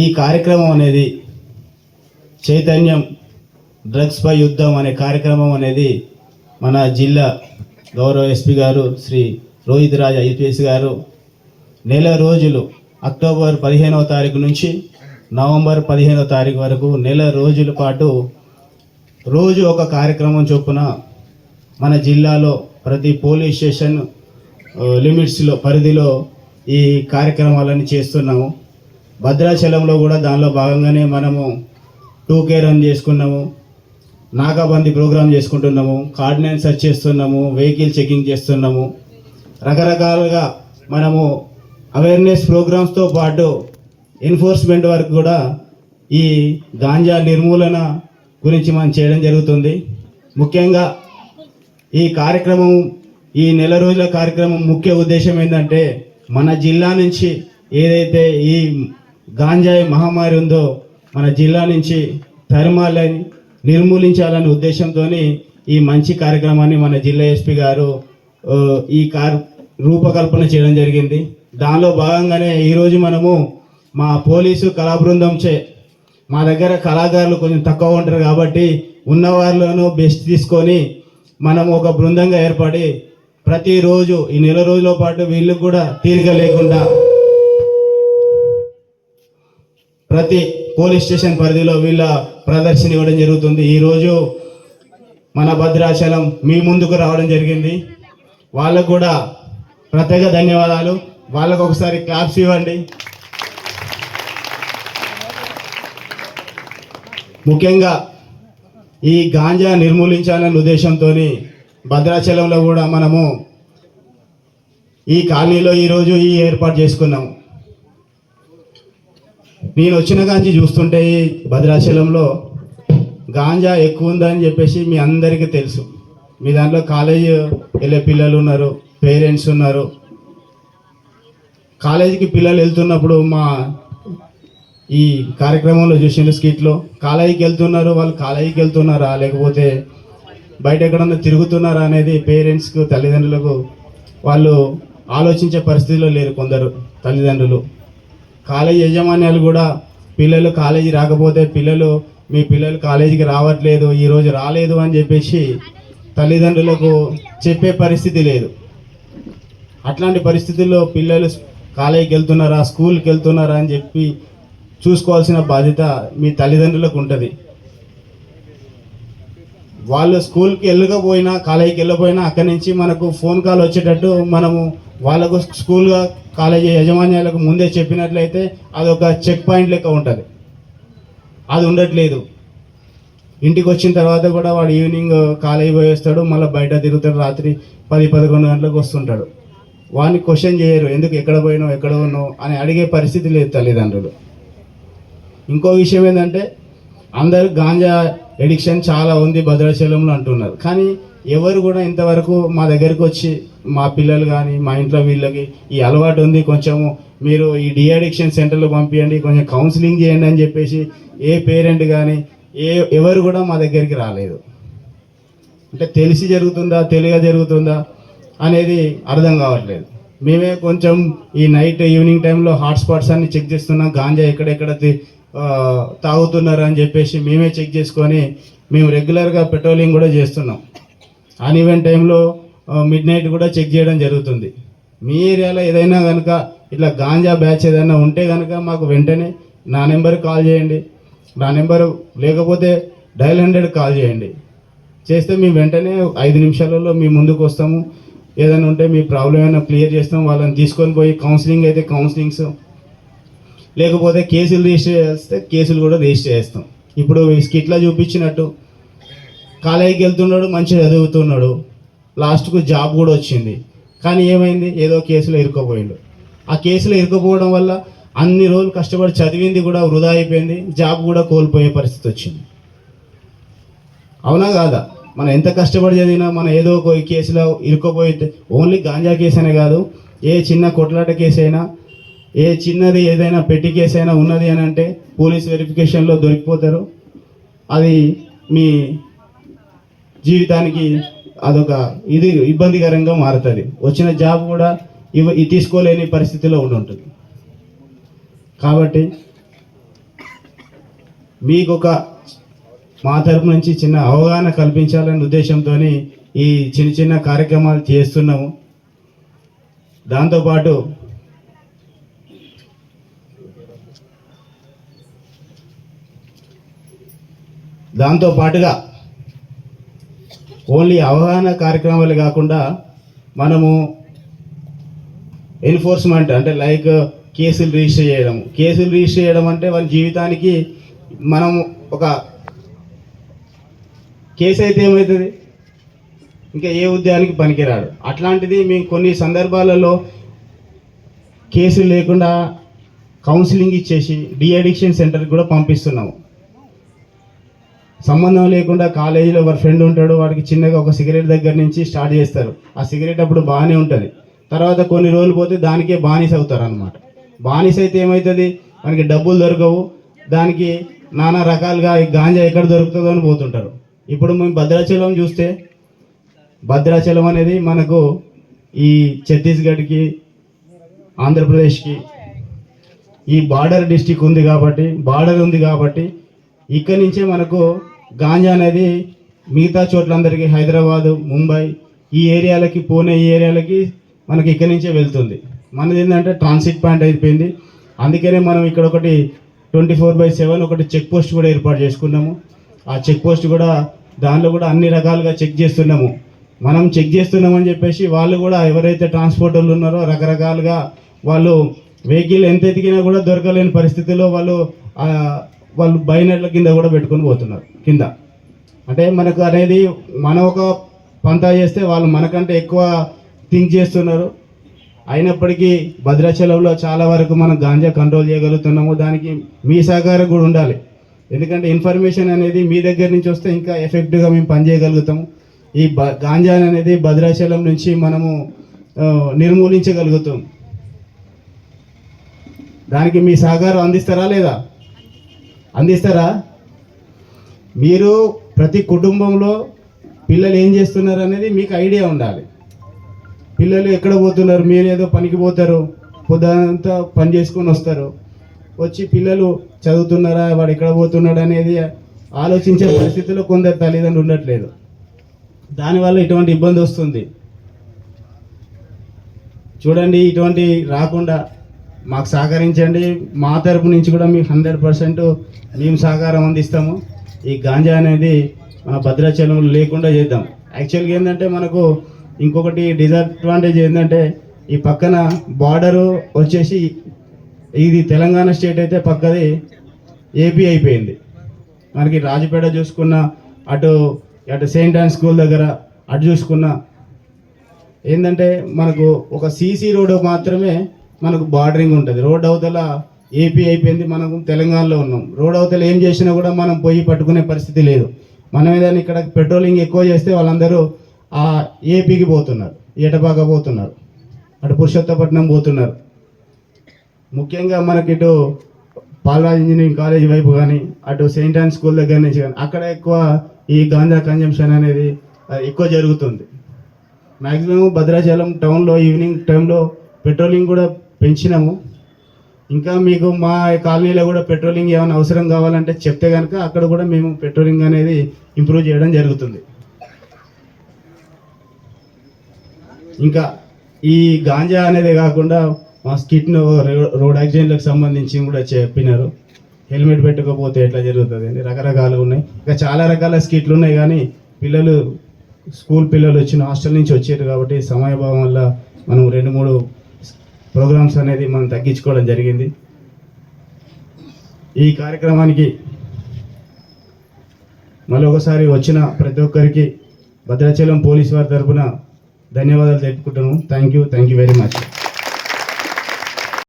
ఈ కార్యక్రమం అనేది చైతన్యం డ్రగ్స్పై యుద్ధం అనే కార్యక్రమం అనేది మన జిల్లా గౌరవ ఎస్పీ గారు శ్రీ రోహిత్ రాజా ఐపీఎస్ గారు నెల రోజులు అక్టోబర్ పదిహేనవ తారీఖు నుంచి నవంబర్ పదిహేనవ తారీఖు వరకు నెల రోజుల పాటు రోజు ఒక కార్యక్రమం చొప్పున మన జిల్లాలో ప్రతి పోలీస్ స్టేషన్ లిమిట్స్లో పరిధిలో ఈ కార్యక్రమాలని చేస్తున్నాము. భద్రాచలంలో కూడా దానిలో భాగంగానే మనము టూ కే రన్ చేసుకున్నాము. నాకాబందీ ప్రోగ్రామ్ చేసుకుంటున్నాము. కార్డినెన్స్ సెర్చ్ చేస్తున్నాము. వెహికల్ చెకింగ్ చేస్తున్నాము. రకరకాలుగా మనము అవేర్నెస్ ప్రోగ్రామ్స్తో పాటు ఎన్ఫోర్స్మెంట్ వరకు కూడా ఈ గాంజా నిర్మూలన గురించి మనం చేయడం జరుగుతుంది. ముఖ్యంగా ఈ కార్యక్రమం ఈ నెల రోజుల కార్యక్రమం ముఖ్య ఉద్దేశం ఏంటంటే మన జిల్లా నుంచి ఏదైతే ఈ గాంజాయి మహమ్మారి ఉందో మన జిల్లా నుంచి తరిమాలని నిర్మూలించాలనే ఉద్దేశంతో ఈ మంచి కార్యక్రమాన్ని మన జిల్లా ఎస్పీ గారు ఈ కార్ రూపకల్పన చేయడం జరిగింది. దానిలో భాగంగానే ఈరోజు మనము మా పోలీసు కళా బృందం చే మా దగ్గర కళాకారులు కొంచెం తక్కువ ఉంటారు కాబట్టి ఉన్నవారిలోనూ బెస్ట్ తీసుకొని మనం ఒక బృందంగా ఏర్పడి ప్రతిరోజు ఈ నెల రోజుల పాటు వీళ్ళు కూడా తీరిక లేకుండా ప్రతి పోలీస్ స్టేషన్ పరిధిలో వీళ్ళ ప్రదర్శన ఇవ్వడం జరుగుతుంది. ఈరోజు మన భద్రాచలం మీ ముందుకు రావడం జరిగింది. వాళ్ళకు కూడా ప్రత్యేక ధన్యవాదాలు. వాళ్ళకు ఒకసారి క్లాప్స్ ఇవ్వండి. ముఖ్యంగా ఈ గాంజా నిర్మూలించాలనే ఉద్దేశంతో భద్రాచలంలో కూడా మనము ఈ కాలనీలో ఈరోజు ఈ ఏర్పాటు చేసుకున్నాము. నేను వచ్చిన కాంచి చూస్తుంటే ఈ భద్రాచలంలో గాంజా ఎక్కువ ఉందని చెప్పేసి మీ అందరికీ తెలుసు. మీ దాంట్లో కాలేజీ వెళ్ళే పిల్లలు ఉన్నారు పేరెంట్స్ ఉన్నారు. కాలేజీకి పిల్లలు వెళ్తున్నప్పుడు మా ఈ కార్యక్రమంలో చూసిండు స్కిట్లో కాలేజీకి వెళ్తున్నారు వాళ్ళు కాలేజీకి వెళ్తున్నారా లేకపోతే బయట ఎక్కడన్నా తిరుగుతున్నారా అనేది పేరెంట్స్కు తల్లిదండ్రులకు వాళ్ళు ఆలోచించే పరిస్థితిలో లేరు కొందరు తల్లిదండ్రులు. కాలేజీ యజమాన్యాలు కూడా పిల్లలు కాలేజీ రాకపోతే పిల్లలు మీ పిల్లలు కాలేజీకి రావట్లేదు ఈరోజు రాలేదు అని చెప్పేసి తల్లిదండ్రులకు చెప్పే పరిస్థితి లేదు. అట్లాంటి పరిస్థితుల్లో పిల్లలు కాలేజీకి వెళ్తున్నారా స్కూల్కి వెళ్తున్నారా అని చెప్పి చూసుకోవాల్సిన బాధ్యత మీ తల్లిదండ్రులకు ఉంటుంది. వాళ్ళు స్కూల్కి వెళ్ళకపోయినా కాలేజీకి వెళ్ళకపోయినా అక్కడి నుంచి మనకు ఫోన్ కాల్ వచ్చేటట్టు మనము వాళ్ళకు స్కూల్గా కాలేజీ యజమాన్యాలకు ముందే చెప్పినట్లయితే అది ఒక చెక్ పాయింట్ లెక్క ఉంటుంది. అది ఉండట్లేదు. ఇంటికి వచ్చిన తర్వాత కూడా వాడు ఈవినింగ్ కాలేజీ పోయేస్తాడు మళ్ళీ బయట తిరుగుతాడు రాత్రి పది పదకొండు గంటలకు వస్తుంటాడు. వాడిని క్వశ్చన్ చేయరు ఎందుకు ఎక్కడ పోయినావు ఎక్కడ ఉన్నావు? అని అడిగే పరిస్థితి లేదు తల్లిదండ్రులు. ఇంకో విషయం ఏంటంటే అందరు గాంజా ఎడిక్షన్ చాలా ఉంది భద్రాచలంలో అంటున్నారు. కానీ ఎవరు కూడా ఇంతవరకు మా దగ్గరికి వచ్చి మా పిల్లలు కానీ మా ఇంట్లో వీళ్ళకి ఈ అలవాటు ఉంది. కొంచెము మీరు ఈ డిఅడిక్షన్ సెంటర్లో పంపించండి కొంచెం కౌన్సిలింగ్ చేయండి అని చెప్పేసి ఏ పేరెంట్ కానీ ఏ ఎవరు కూడా మా దగ్గరికి రాలేదు. అంటే తెలిసి జరుగుతుందా తెలియక జరుగుతుందా అనేది అర్థం కావట్లేదు. మేమే కొంచెం ఈ నైట్ ఈవినింగ్ టైంలో హాట్స్పాట్స్ అన్ని చెక్ చేస్తున్నాం. గాంజా ఎక్కడెక్కడ తాగుతున్నారు అని చెప్పేసి మేమే చెక్ చేసుకొని మేము రెగ్యులర్గా పెట్రోలింగ్ కూడా చేస్తున్నాం. అన్ ఈవెంట్ టైంలో మిడ్ నైట్ కూడా చెక్ చేయడం జరుగుతుంది. మీ ఏరియాలో ఏదైనా కనుక ఇట్లా గాంజా బ్యాచ్ ఏదైనా ఉంటే కనుక మాకు వెంటనే నా నెంబర్ కాల్ చేయండి. నా నెంబర్ లేకపోతే డైల్ హండ్రెడ్ కాల్ చేయండి. చేస్తే మేము వెంటనే ఐదు నిమిషాలలో మీ ముందుకు వస్తాము. ఏదైనా ఉంటే మీ ప్రాబ్లం ఏమైనా క్లియర్ చేస్తాం. వాళ్ళని తీసుకొని పోయి కౌన్సిలింగ్ అయితే కౌన్సిలింగ్స్ లేకపోతే కేసులు రిజిస్టర్ చేస్తే కేసులు కూడా రిజిస్టర్ చేస్తాం. ఇప్పుడు స్కిట్లో చూపించినట్టు. కాలేజీకి వెళ్తున్నాడు మంచిగా చదువుతున్నాడు. లాస్ట్కు జాబ్ కూడా వచ్చింది. కానీ ఏమైంది? ఏదో కేసులో ఇరుక్కుపోయిండు. ఆ కేసులో ఇరుక్కుపోవడం వల్ల అన్ని రోజులు కష్టపడి చదివింది కూడా వృధా అయిపోయింది. జాబ్ కూడా కోల్పోయే పరిస్థితి వచ్చింది. అవునా కాదా? మనం ఎంత కష్టపడి చదివినా మనం ఏదో ఒక కేసులో ఇరుక్కుపోయితే ఓన్లీ గాంజా కేసు అనే కాదు. ఏ చిన్న కొట్లాట కేసు అయినా ఏ చిన్నది ఏదైనా పెట్టి కేసు అయినా ఉన్నది అని అంటే పోలీస్ వెరిఫికేషన్లో దొరికిపోతారు. అది మీ జీవితానికి అదొక ఇది ఇబ్బందికరంగా మారుతుంది. వచ్చిన జాబ్ కూడా ఇవి తీసుకోలేని పరిస్థితిలో ఉండి ఉంటుంది. కాబట్టి మీకు ఒక మా తరపు నుంచి చిన్న అవగాహన కల్పించాలనే ఉద్దేశంతో ఈ చిన్న చిన్న కార్యక్రమాలు చేస్తున్నాము. దాంతోపాటు దాంతో పాటుగా ఓన్లీ అవగాహన కార్యక్రమాలు కాకుండా మనము ఎన్ఫోర్స్మెంట్ అంటే లైక్ కేసులు రిజిస్టర్ చేయడం కేసులు రిజిస్టర్ చేయడం అంటే వాళ్ళ జీవితానికి మనం ఒక కేసు అయితే ఏమవుతుంది ఇంకా ఏ ఉద్యోగానికి పనికిరాడు. అట్లాంటిది మేము కొన్ని సందర్భాలలో కేసులు లేకుండా కౌన్సిలింగ్ ఇచ్చేసి డి అడిక్షన్ సెంటర్కి కూడా పంపిస్తున్నాము. సంబంధం లేకుండా కాలేజీలో ఒక ఫ్రెండ్ ఉంటాడు వాడికి చిన్నగా ఒక సిగరెట్ దగ్గర నుంచి స్టార్ట్ చేస్తారు. ఆ సిగరెట్ అప్పుడు బాగానే ఉంటుంది. తర్వాత కొన్ని రోజులు పోతే దానికే బానిస అవుతారు అనమాట బానిస అయితే ఏమవుతుంది మనకి డబ్బులు దొరకవు. దానికి నానా రకాలుగా ఈ గాంజా ఎక్కడ దొరుకుతుందో అని పోతుంటారు. ఇప్పుడు మేము భద్రాచలం చూస్తే భద్రాచలం అనేది మనకు ఈ ఛత్తీస్గఢ్కి ఆంధ్రప్రదేశ్కి ఈ బార్డర్ డిస్టిక్ ఉంది కాబట్టి బార్డర్ ఉంది కాబట్టి ఇక్కడి నుంచే మనకు గాంజా అనేది మిగతా చోట్లందరికీ హైదరాబాదు ముంబై ఈ ఏరియాలకి పూణే ఈ ఏరియాలకి మనకి ఇక్కడి నుంచే వెళ్తుంది. మనది ఏంటంటే ట్రాన్సిట్ పాయింట్ అయిపోయింది. అందుకనే మనం ఇక్కడ ఒకటి ట్వంటీ ఫోర్ బై సెవెన్ ఒకటి చెక్ పోస్ట్ కూడా ఏర్పాటు చేసుకున్నాము. ఆ చెక్ పోస్ట్ కూడా దానిలో కూడా అన్ని రకాలుగా చెక్ చేస్తున్నాము. మనం చెక్ చేస్తున్నామని చెప్పేసి వాళ్ళు కూడా ఎవరైతే ట్రాన్స్పోర్టర్లు ఉన్నారో రకరకాలుగా వాళ్ళు వెహికల్ ఎంత ఎదిగినా కూడా దొరకలేని పరిస్థితిలో వాళ్ళు వాళ్ళు బైనెట్ల కింద కూడా పెట్టుకొని పోతున్నారు కింద. అంటే మనకు అనేది మనం ఒక పంత చేస్తే వాళ్ళు మనకంటే ఎక్కువ థింక్ చేస్తున్నారు. అయినప్పటికీ భద్రాచలంలో చాలా వరకు మనం గాంజా కంట్రోల్ చేయగలుగుతున్నాము. దానికి మీ సహకారం కూడా ఉండాలి. ఎందుకంటే ఇన్ఫర్మేషన్ అనేది మీ దగ్గర నుంచి వస్తే ఇంకా ఎఫెక్టివ్గా మేము పనిచేయగలుగుతాము. ఈ బ గాంజా అనేది భద్రాచలం నుంచి మనము నిర్మూలించగలుగుతాం. దానికి మీ సహకారం అందిస్తారా లేదా? అందిస్తారా? మీరు ప్రతి కుటుంబంలో పిల్లలు ఏం చేస్తున్నారు అనేది మీకు ఐడియా ఉండాలి. పిల్లలు ఎక్కడ పోతున్నారు? మీరు ఏదో పనికి పోతారు. పొద్దునంతా పని చేసుకొని వస్తారు. వచ్చి పిల్లలు చదువుతున్నారా? వాడు ఎక్కడ పోతున్నాడు అనేది ఆలోచించే పరిస్థితిలో కొందరు తల్లిదండ్రులు ఉండట్లేదు. దానివల్ల ఇటువంటి ఇబ్బంది వస్తుంది. చూడండి ఇటువంటి రాకుండా మాకు సహకరించండి. మా తరపు నుంచి కూడా మీకు హండ్రెడ్ పర్సెంట్ మేము సహకారం అందిస్తాము. ఈ గాంజా అనేది మన భద్రాచలంలో లేకుండా చేద్దాం. యాక్చువల్గా ఏంటంటే మనకు ఇంకొకటి డిసడ్వాంటేజ్ ఏంటంటే ఈ పక్కన బార్డరు వచ్చేసి ఇది తెలంగాణ స్టేట్ అయితే పక్కది ఏపీ అయిపోయింది. మనకి రాజపేట చూసుకున్న అటు అటు సెయింట్ ఆన్ స్కూల్ దగ్గర అటు చూసుకున్న ఏంటంటే మనకు ఒక సీసీ రోడ్ మాత్రమే మనకు బార్డరింగ్ ఉంటుంది. రోడ్ అవతల ఏపీ అయిపోయింది మనకు తెలంగాణలో ఉన్నాం. రోడ్ అవతల ఏం చేసినా కూడా మనం పోయి పట్టుకునే పరిస్థితి లేదు. మనం ఏదైనా ఇక్కడ పెట్రోలింగ్ ఎక్కువ చేస్తే వాళ్ళందరూ ఆ ఏపీకి పోతున్నారు ఏటపాక పోతున్నారు అటు పురుషోత్తపట్నం పోతున్నారు. ముఖ్యంగా మనకి ఇటు పాల్రాజ్ ఇంజనీరింగ్ కాలేజ్ వైపు కానీ అటు సెయింట్ ఆన్ స్కూల్ దగ్గర నుంచి కానీ అక్కడ ఎక్కువ ఈ గాంజా కన్జంప్షన్ అనేది ఎక్కువ జరుగుతుంది. మ్యాక్సిమం భద్రాచలం టౌన్లో ఈవినింగ్ టైంలో పెట్రోలింగ్ కూడా పెంచినాము. ఇంకా మీకు మా కాలనీలో కూడా పెట్రోలింగ్ ఏమైనా అవసరం కావాలంటే చెప్తే కనుక అక్కడ కూడా మేము పెట్రోలింగ్ అనేది ఇంప్రూవ్ చేయడం జరుగుతుంది. ఇంకా ఈ గాంజా అనేది కాకుండా మా స్కిట్ను రోడ్ యాక్సిడెంట్లకు సంబంధించి కూడా చెప్పినారు. హెల్మెట్ పెట్టుకోకపోతే ఎట్లా జరుగుతుంది అని రకరకాలు ఉన్నాయి. ఇంకా చాలా రకాల స్కిట్లు ఉన్నాయి కానీ పిల్లలు స్కూల్ పిల్లలు వచ్చిన హాస్టల్ నుంచి వచ్చారు కాబట్టి సమయభావం వల్ల మనం రెండు మూడు ప్రోగ్రామ్స్ అనేది మనం తగ్గించుకోవడం జరిగింది. ఈ కార్యక్రమానికి మళ్ళీ ఒకసారి వచ్చిన ప్రతి ఒక్కరికి భద్రాచలం పోలీస్ వారి తరపున ధన్యవాదాలు తెలుపుకుంటాము thank you thank you very much